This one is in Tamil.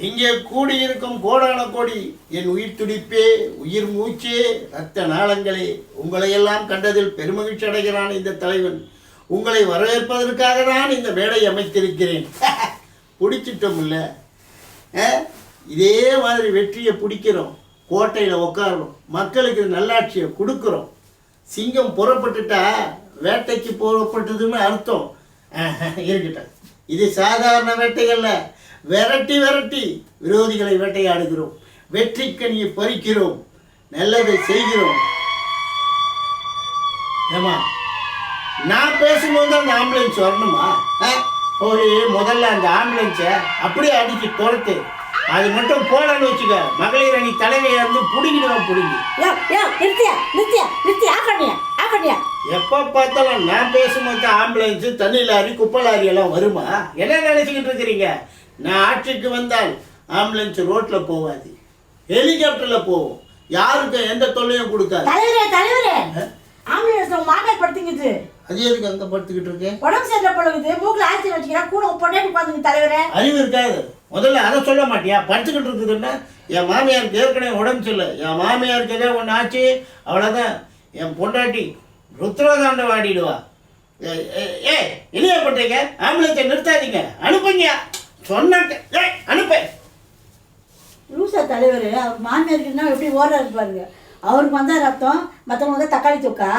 இங்கே கூடியிருக்கும் கோடான கோடி என் உயிர் துடிப்பே உயிர் மூச்சே ரத்த நாளங்களே. உங்களையெல்லாம் கண்டதில் பெருமகிழ்ச்சி அடைகிறான் இந்த தலைவன். உங்களை வரவேற்பதற்காக தான் இந்த மேடை அமைத்திருக்கிறேன். பிடிச்சிட்டோம்ல? ஆ? இதே மாதிரி வெற்றியை பிடிக்கிறோம். கோட்டையில் உட்காரோம் மக்களுக்கு நல்லாட்சியை கொடுக்குறோம். சிங்கம் புறப்பட்டுட்டா வேட்டைக்கு புறப்பட்டதுன்னு அர்த்தம். இருக்கட்டும். இது சாதாரண வேட்டைகளில் விரட்டி விரட்டி விரோதிகளை வேட்டையாடுகிறோம். வெற்றிக்கனியை பறிக்கிறோம். நல்லதை செய்கிறோம். ஏமா நான் பேசும்போது அந்த ஆம்புலன்ஸ் வரணுமா? போய் முதல்ல அந்த ஆம்புலன்ஸை அப்படியே அடிச்சு துரத்து. அது மட்டும் போலன்னு வச்சுக்க மகளிர் அணி தலைமையை வந்து பிடிங்கிடுவேன் பிடிங்கி. நிறுத்தியா நிறுத்தியா நிறுத்தி ஆஃப் பண்ணியா ஆஃப் பண்ணியா. எப்போ பார்த்தாலும் நான் பேசும்போது ஆம்புலன்ஸு தண்ணி லாரி குப்பை லாரி எல்லாம் வருமா? என்ன நினைச்சுக்கிட்டு இருக்கிறீங்க? நான் ஆட்சிக்கு வந்தால் ஆம்புலன்ஸ் ரோட்டில் போகாது ஹெலிகாப்டரில் போகும் யாருக்கும் எந்த தொல்லையும் கொடுக்காது. தலைவரே தலைவரே! ஆம்புலன்ஸ் உங்க மாமியார் படுத்துங்குது அது எதுக்கு அங்கே படுத்துக்கிட்டு இருக்கேன் உடம்பு சரியில்லை பொழுது மூக்கில் ஆக்சிஜன் வச்சுக்கிறேன் கூட பொண்ணே உட்காந்துங்க தலைவரே. அறிவு இருக்காது. முதல்ல அதை சொல்ல மாட்டியா? படுத்துக்கிட்டு இருக்குதுன்னா என் மாமியாருக்கு ஏற்கனவே உடம்பு சரியில்லை. என் மாமியாருக்கு ஏதோ ஒன்று ஆச்சு? அவ்வளோதான் என் பொண்டாட்டி ருத்ரதாண்டம் ஆடிடுவா ஏ- என்னையா பண்ணுறீங்க ஆம்புலன்ஸை நிறுத்தாதீங்க. அனுப்புங்க சொன்னாங்க. ஏய் அனுப்பு. லூசா தலைவர் அவர் மாமியாருக்கு எப்படி ஓடுறாரு பாருங்க. அவருக்கு வந்தால் ரத்தம் மற்றவங்க வந்து தக்காளி தொக்கா?